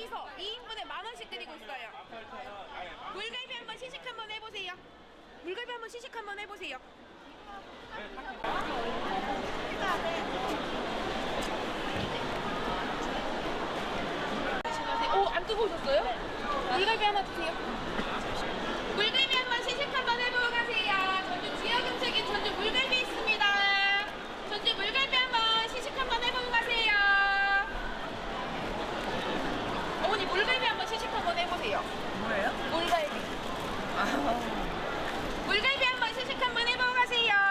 여기서 2인분에 만 원씩 드리고 있어요. 물갈비 한번 시식 한번 해보세요. 물갈비 한번 시식 한번 해보세요. 오, 안 뜨거우셨어요? 물갈비 하나 드세요. 물갈비 한번 시식 한번 해보고 가세요. 전주 지역 음식인 전주 물갈비 있습니다. 전주 물갈비 한번 시식 한번 해보고 가세요. 어머니 물갈비 한번 시식 한번 해보세요. 뭐예요? 물갈비. 물갈비 한번 시식 한번 해보고 가세요.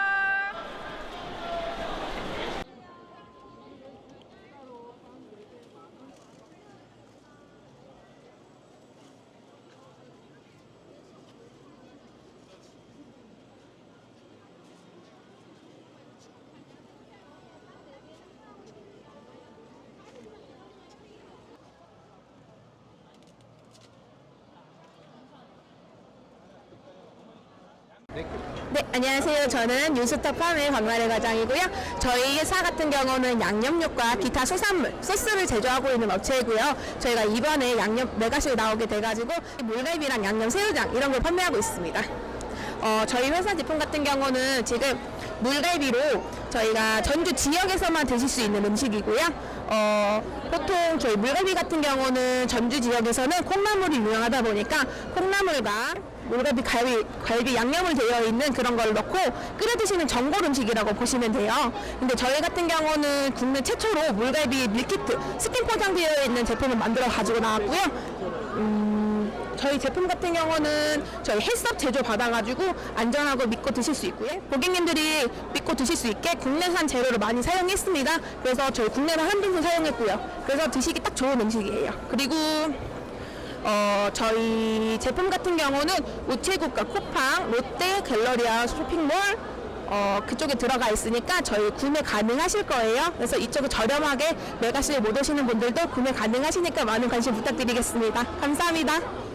네, 안녕하세요. 저는 뉴스톱 팜의 박마래 과장이고요. 저희 사 같은 경우는 양념육과 기타 수산물, 소스를 제조하고 있는 업체이고요. 저희가 이번에 양념 메가쇼에 나오게 돼가지고 물갈비랑 양념 새우장 이런 걸 판매하고 있습니다. 어, 저희 회사 제품 같은 경우는 지금 물갈비로 저희가 전주 지역에서만 드실 수 있는 음식이고요. 어, 보통 저희 물갈비 같은 경우는 전주 지역에서는 콩나물이 유명하다 보니까 콩나물과 물갈비 갈비, 갈비 양념을 되어 있는 그런 걸 넣고 끓여 드시는 전골 음식이라고 보시면 돼요. 근데 저희 같은 경우는 국내 최초로 물갈비 밀키트 스킨 포장되어 있는 제품을 만들어 가지고 나왔고요. 음, 저희 제품 같은 경우는 저희 헬스업 제조 받아가지고 안전하고 믿고 드실 수 있고요. 고객님들이 믿고 드실 수 있게 국내산 재료를 많이 사용했습니다. 그래서 저희 국내산 한빙수 사용했고요. 그래서 드시기 딱 좋은 음식이에요. 그리고 어, 저희 제품 같은 경우는 우체국과 쿠팡, 롯데, 갤러리아 쇼핑몰 어, 그쪽에 들어가 있으니까 저희 구매 가능하실 거예요. 그래서 이쪽에 저렴하게 메가시에 못 오시는 분들도 구매 가능하시니까 많은 관심 부탁드리겠습니다. 감사합니다.